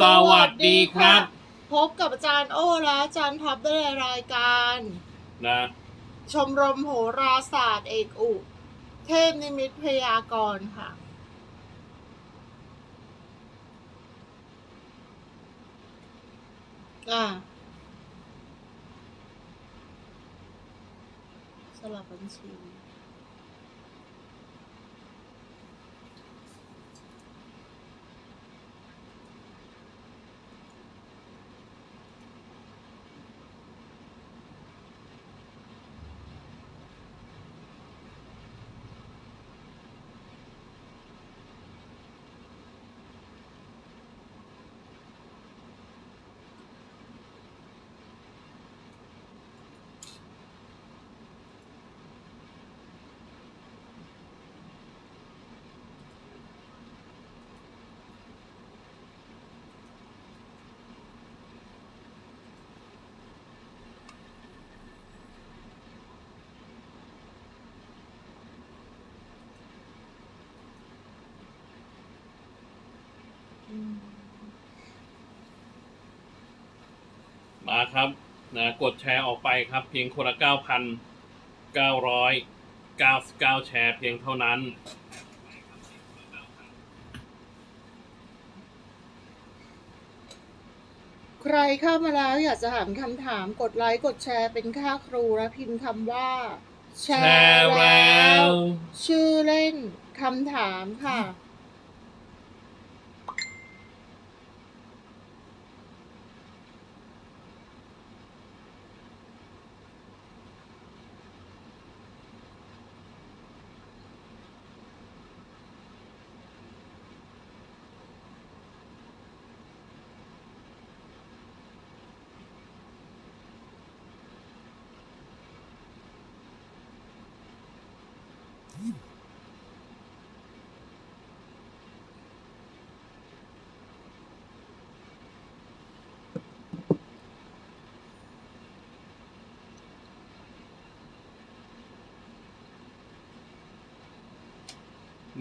สวัสดีครับ พบกับอาจารย์โอ้และอาจารย์ท็อปได้ในรายการ นะ ชมรมโหราศาสตร์เอกอุ เทพนิมิตพยากรณ์ค่ะ อ่าสลับบัญชี อืม มาครับนะกดแชร์ออกไปครับ เพียงคนละเก้าพันเก้าร้อยเก้าเก้าแชร์เพียงเท่านั้น ใครเข้ามาแล้วอยากจะถามคำถามกดไลค์กดแชร์เป็นค่าครูและพิมพ์คำว่า แชแชร์แล้ว ชื่อเล่นคำถามค่ะ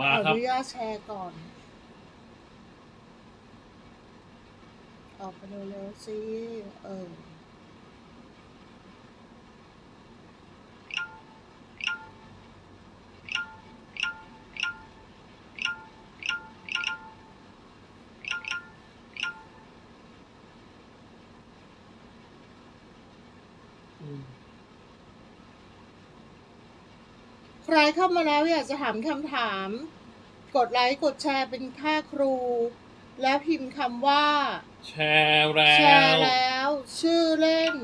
มาขอครัอบนุญาตแชร์ก่อน ออกไปเร็วๆสิเออ รเข้ามาแล้วอยากจะถามคำถาม กดไลค์กดแชร์เป็นค่าครู แล้วพิมพ์คำว่า แชร์แล้แชร์ว แล้ว ชื่อเล่น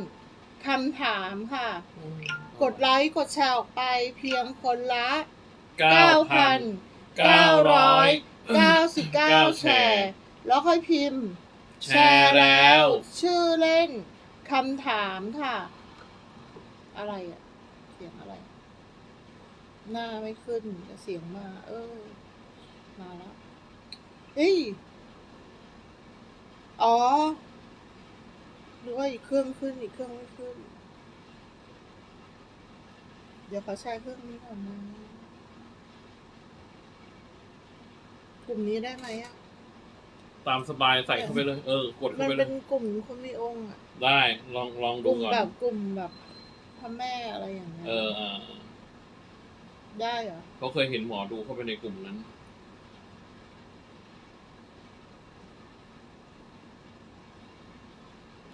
คำถามค่ะ กดไลค์กดแชร์ออกไปเพียงคนละเก้าพัน9,999 999 แชร์ แล้วค่อยพิมพ์ แชร์แล้ว ชื่อเล่นคำถามค่ะ อะไรอะเสียงอะไร หน้าไม่ขึ้นแต่เสียงมา เออ มาแล้วเอ้ยอ๋อหรือว่าอีกเครื่องขึ้นอีกเครื่องไม่ขึ้น เดี๋ยวขอแชร์เครื่องนี้ก่อนนะกลุ่มนี้ได้ไหมอะ ตามสบายใส่เข้าไปเลย เออ กดมัเข้านไปเลเป็ย นกลุ่มคนมีองค์อะ ได้ ลองลองกดูลุ่มก่อน แบบกลุ่มแบบพระแม่อะไรอย่างเงี้ย เอออ่า ได้เหรอ เขาเคยเห็นหมอดูเข้าไปในกลุ่มนั้น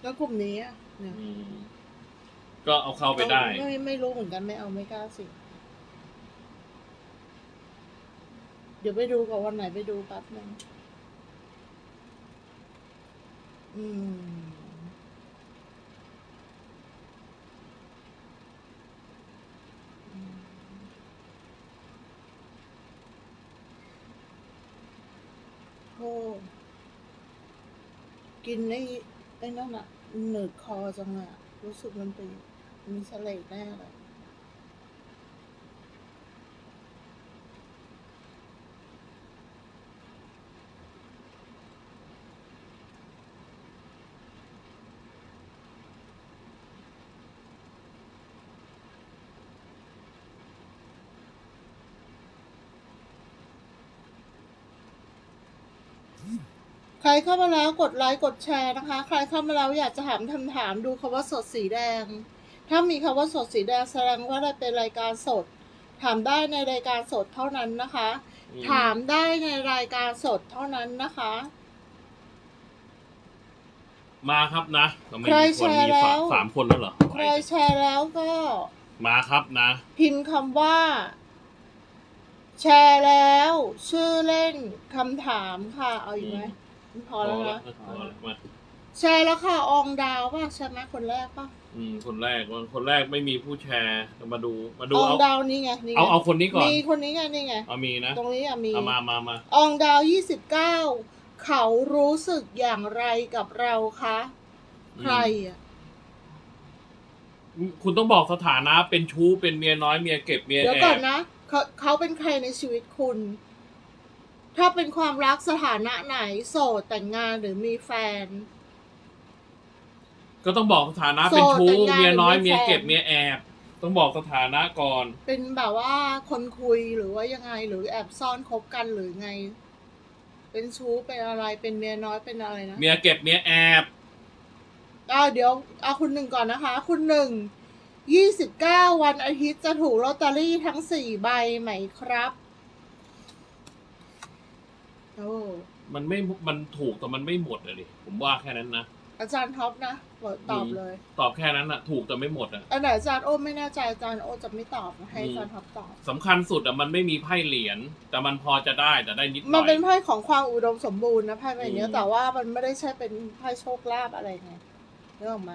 แล้วกลุ่มนี้อะเนี่ยอืม ก็เอาเข้าไปได้ ไม่ไม่รู้เหมือนกันไม่เอาไม่กล้าสิ เดี๋ยวไปดูก่อนวันไหนไปดูแป๊บนึงอืม โอ้ กินไอ้ไอ้นั่นอะหนืดคอจังอะรู้สึกมันเป็นมีเสลดแน่เลย รรเข้ามาแล้วกดไลค์กดแชร์นะคะ ใครเข้ามาแล้วอยากจะถามคำถามดูคำว่าสดสีแดง ถ้ามีคำว่าสดสีแดงแสดงว่าได้เป็นรายการสด ถามได้ในรายการสดเท่านั้นนะคะอืถามได้ในรายการสดเท่านั้นนะคะ มาครับนะทำไมใครมีคนแชร์มีแล้ว สามสามคนแล้วเหรอใครแชร์แล้วก็ มาครับนะ พิมพ์คำว่า แชร์แล้ว ชื่อเล่นคำถามค่ะ เอาอีกไหม พอแล้วนะพอแล้วมาแชร์แล้วค่ะ อองดาวป่ะใช่ไหมคนแรกป่ะอืมคนแรกคนแรกไม่มีผู้แชร์มาดูมาดูอองเอาดาวนี่ไงนี่ไงเอาเอาคนนี้ก่อนมีคนนี้ไงนี่ไง เอามีนะตรงนี้อะมีเอามามามาอองดาวยี่สิบเก้าเขารู้สึกอย่างไรกับเราคะใครอะอืมคุณต้องบอกสถานะเป็นชู้เป็นเมียน้อยเมียเก็บเมียเดี๋ยวแอก่อบนนะเขาเขาเป็นใครในชีวิตคุณ ถ้าเป็นความรักสถานะไหนโสดแต่งงานหรือมีแฟน ก็ต้องบอกสถานะเป็นชู้โสดแต่งงานเมียน้อยหรือมีเมียแฟน เก็บเมียแอบ ต้องบอกสถานะก่อน เป็นแบบว่าคนคุยหรือว่ายังไงหรือแอบซ่อนคบกันหรือไง เป็นชู้เป็นอะไรเป็นเมียน้อยเป็นอะไรนะ เมียเก็บเมียแอบ อ่าเดี๋ยวเอาคุณหนึ่งก่อนนะคะ คุณหนึ่งยี่สิบเก้าวันอาทิตย์จะถูกลอตเตอรี่ทั้งสี่ใบไหมครับ โอ้มันไม่มันถูกแต่มันไม่หมดอะดิผมว่าแค่นั้นนะอาจารย์ท็อปนะบอกตอบเลย ตอบแค่นั้นอะถูกแต่ไม่หมดอะอันไหนอาจารย์โอ้ไม่แน่ใจอาจารย์โอ้จะไม่ตอบนะให้อาจารย์ท็อปตอบสำคัญสุดอะมันไม่มีไพ่เหรียญแต่มันพอจะได้แต่ได้นิดหน่มันอยเป็นไพ่ของความอุดมสมบูรณ์นะไพ่ใบเนี้ยอืมแต่ว่ามันไม่ได้ใช่เป็นไพ่โชคลาภอะไรไงนึกออกไหม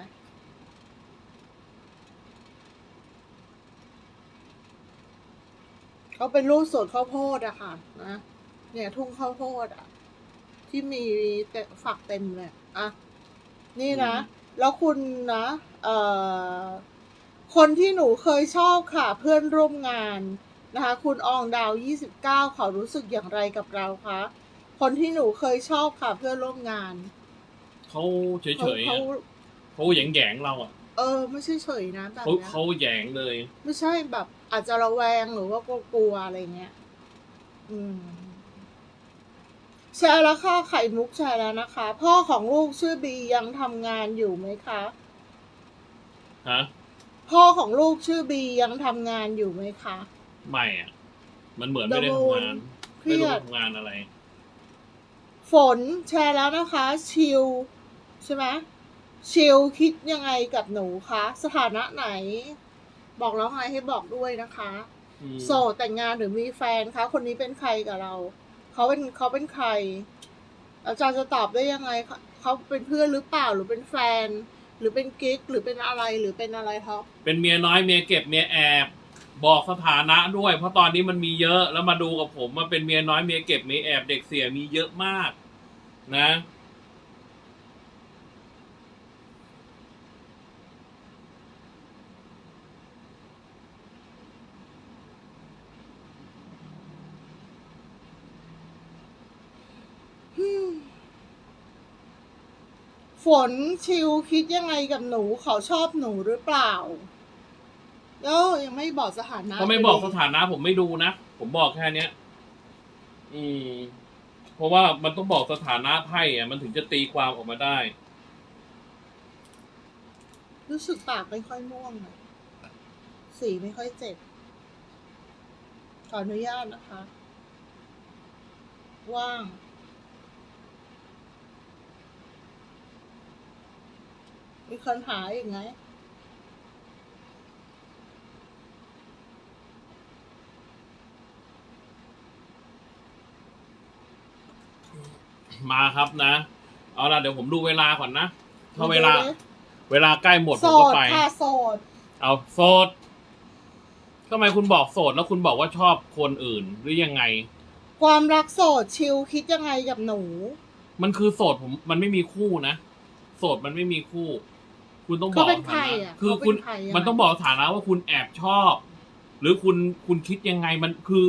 เขาเป็นรูปสวนข้าวโพดอะค่ะนะ เนี่ยทุ่งข้าวโพดอะที่มีแต่ฝักเต็มเลยอะนี่นะ แล้วคุณนะเอ่อคนที่หนูเคยชอบค่ะ เพื่อนร่วมงานนะคะ คุณอองดาวยี่สิบเก้าเขารู้สึกอย่างไรกับเราคะคนที่หนูเคยชอบค่ะ เพื่อนร่วมงานเขาเฉเขายๆเขาอะเขาแหยงแหยงๆเราอะเออ ไม่ใช่เฉยนะแบบเขาเนี้ยเขาแหยงเลย ไม่ใช่แบบ อาจจะระแวงหรือว่ากลัวๆอะไรเงี้ย อืม แชร์แล้วค่ะไข่มุกแชร์แล้วนะคะ พ่อของลูกชื่อบียังทำงานอยู่ไหมคะ ฮะ พ่อของลูกชื่อบียังทำงานอยู่ไหมคะ ไม่อะมันเหมือนไม่ได้ The ทำงาน Moon เครีไม่ยด รู้ทำงานอะไร ฝนแชร์แล้วนะคะ ชิลใช่ไหมชิลคิดยังไงกับหนูคะสถานะไหน บอกแล้วไงให้บอกด้วยนะคะ อืมโสดแต่งงานหรือมีแฟนคะ คนนี้เป็นใครกับเรา เขาเป็นเขาเป็นใคร อาจารย์จะตอบได้ยังไงเขาเป็นเพื่อนหรือเปล่าหรือเป็นแฟน หรือเป็นกิ๊กหรือเป็นอะไรหรือเป็นอะไรครับเป็นเมียน้อยเมียเก็บเมียแอบ บอกสถานะด้วย เพราะตอนนี้มันมีเยอะแล้วมาดูกับผมมาเป็นเมียน้อยเมียเก็บเมียแอบเด็กเสียมีเยอะมาก นะ อืม ฝนชิลคิดยังไงกับหนูเขาชอบหนูหรือเปล่าแล้วยังไม่บอกสถานะเขาไม่บอกสถานะ ผมไม่ดูนะ ผมบอกแค่เนี้ย อืม เพราะว่ามันต้องบอกสถานะไพ่อะมันถึงจะตีความออกมาได้ รู้สึกปากไม่ค่อยม่วงอะสีไม่ค่อยเจ็บ ขออนุญาตนะคะ ว่าง มีคนหาอีกไหมมาครับนะ เอาละเดี๋ยวผมดูเวลาก่อนนะถ้าเวลาดูดิเวลาใกล้หมดผโสมก็ดไป ค่ะโสด เอาโสดทำไมคุณบอกโสดแล้วคุณบอกว่าชอบคนอื่นหรือยังไง ความรักโสดชิลคิดยังไงกับหนู มันคือโสดผมมันไม่มีคู่นะโสดมันไม่มีคู่ คุณต้องบเขาอกเป็นใครฐานะอะคือเขาคุเป็ณนใครอะมันต้องบอกฐานะว่าคุณแอบชอบ หรือคุณคุณคิดยังไงมันคือ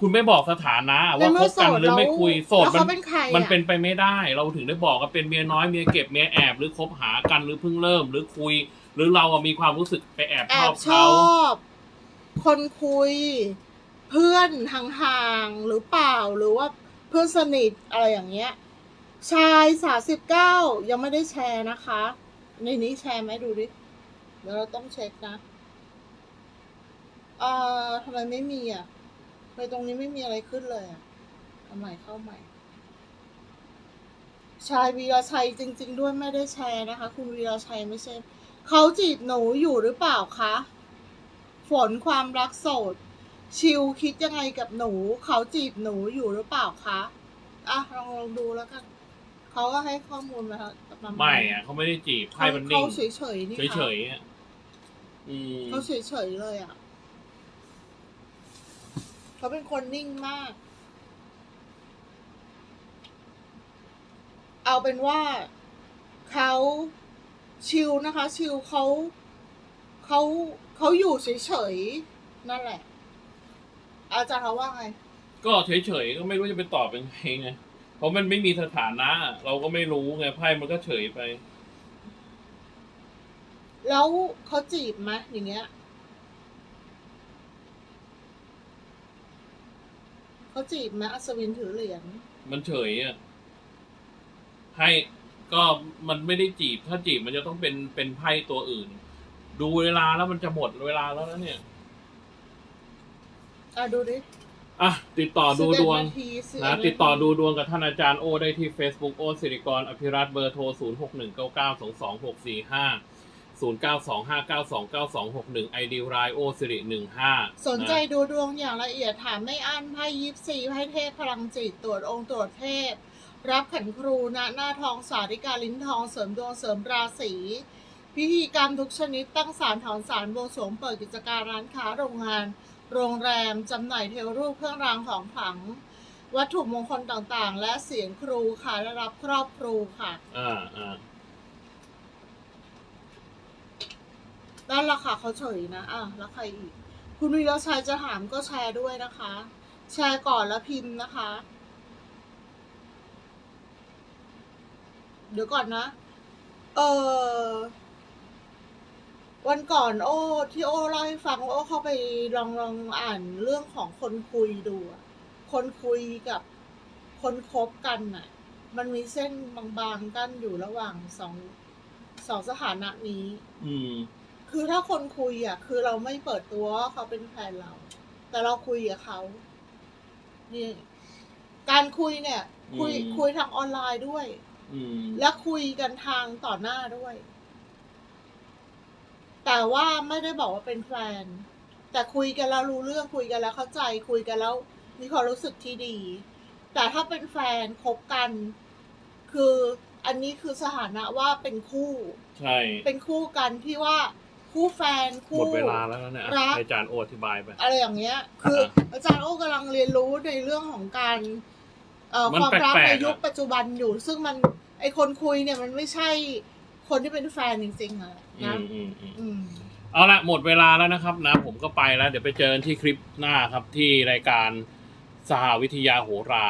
คุณไม่บอกสถานะว่าในคเมื่บกันหรือไม่คุยโสดแล้วมัเขาเป็นใครอะมันเป็นไปไม่ได้ เราถึงได้บอกว่าเป็นเมียน้อยเมียเก็บเมียแอบหรือคบหากันหรือเพิ่งเริ่ม หรือคุย หรือเราอะมีความรู้สึกไปแอบแอชอบบชเขา อบ คนคุย เพื่อนห่างๆหรือเปล่าหรือว่าเพื่อนสนิทอะไรอย่างเงี้ย ชายสาสิบเก้ายังไม่ได้แชร์นะคะ ในนี้แชร์ไหมดูดิ เดี๋ยวเราต้องเช็คนะเอ่อทำไมไม่มีอะไปตรงนี้ไม่มีอะไรขึ้นเลยอะเอาใหม่เข้าใหม่ ชายวีรชัยจริง ๆ ด้วยไม่ได้แชร์นะคะ คุณวีรชัยไม่ใช่เขาจีบหนูอยู่หรือเปล่าคะ ฝนความรักโสด ชิวคิดยังไงกับหนู เขาจีบหนูอยู่หรือเปล่าคะ อะลองลองดูแล้วกัน เขาก็ให้ข้อมูลมาประมาณไม่อะเขาไม่ได้จีบไพ่เขามันนิ่งเขาเฉยเฉยๆนี่เฉค่ะยๆอะอืมเขาเฉยเฉยๆเลยอะเขาเป็นคนนิ่งมาก เอาเป็นว่าเขาชิลนะคะ ชิลเขาเขาเขาอยู่เฉยๆนั่นแหละ อาจารย์เขาว่าไง ก็เฉยๆก็ไม่รู้จะไปตอบยังไงไงเพ ราะมันไม่มีสถานะ เราก็ไม่รู้ไงไพ่มันก็เฉยไป แล้วเขาจีบไหมอย่างเงี้ยเขาจีบไหมอัศวินถือเหรียญมันเฉยอะให้ก็มันไม่ได้จีบ ถ้าจีบมันจะต้องเป็นเป็นไพ่ตัวอื่น ดูเวลาแล้วมันจะหมดเวลาแล้วนะเนี่ย อะดูดิ อะติดต่อดูดวง11นาที11นะนาทีติดต่อดูดวงกับท่านอาจารย์โอได้ที่ Facebook โอสิริกรอภิรัตน์เบอร์โทร 0 6 1 9 9 2 2 6 4 5 0 9 2 5 9 2 9 2 6 1 ID รายโอสิริ15 สนใจดูดวงอย่างละเอียดถามไม่อั้นไพ่ยิปซีไพ่เทพพลังจิตตรวจองค์ตรวจเทพ รับขันครูณหน้าทองสาริกาลิ้นทองเสริมดวงเสริมราศีพิธีกรรมทุกชนิดตั้งศาลถอนศาลบวงสรวงเปิดกิจการร้านค้าโรงงาน โรงแรมจำหน่ายเทวรูปเครื่องรางของขลัง วัตถุมงคลต่างๆ และเสียงครูค่ะได้รับครอบครูค่ะอ่าอ่านั่นแหละค่ะเขาเฉยนะอะแล้วใครอีก คุณวีรชัยจะถามก็แชร์ด้วยนะคะ แชร์ก่อนแล้วพิมพ์นะคะ เดี๋ยวก่อนนะ เออ วันก่อนโอ้ ที่โอ้เล่าให้ฟังว่าโอ้เข้าไปลองลองอ่านเรื่องของคนคุยดูอะคนคุยกับคนคบกันน่ะ มันมีเส้นบางๆกั้นอยู่ระหว่างสองสองสถานะนี้ อืม คือถ้าคนคุยอะ คือเราไม่เปิดตัวว่าเขาเป็นแฟนเรา แต่เราคุยกับเขานี่การคุยเนี่ย คุยอืม คุยทางออนไลน์ด้วย อืม และคุยกันทางต่อหน้าด้วย แต่ว่าไม่ได้บอกว่าเป็นแฟน แต่คุยกันแล้วรู้เรื่องคุยกันแล้วเข้าใจคุยกันแล้วมีความรู้สึกที่ดี แต่ถ้าเป็นแฟนคบกัน คืออันนี้คือสถานะว่าเป็นคู่ ใช่ เป็นคู่กันที่ว่าคู่แฟนหคู่ มดเวลาแล้วนะเนี่ยรัก ให้อาจารย์โออธิบายไป อะไรอย่างเงี้ย คืออาจารย์โอ้กำลังเรียนรู้ในเรื่องของการเอ่อมันความรักแปลกๆในอะ ยุคปัจจุบันอยู่ ซึ่งมันไอคนคุยเนี่ยมันไม่ใช่ คนที่เป็นแฟนจริงๆอะอืนะมอืมอืม อืม เอาละหมดเวลาแล้วนะครับนะ ผมก็ไปแล้ว เดี๋ยวไปเจอกันที่คลิปหน้าครับที่รายการสหวิทยาโหรา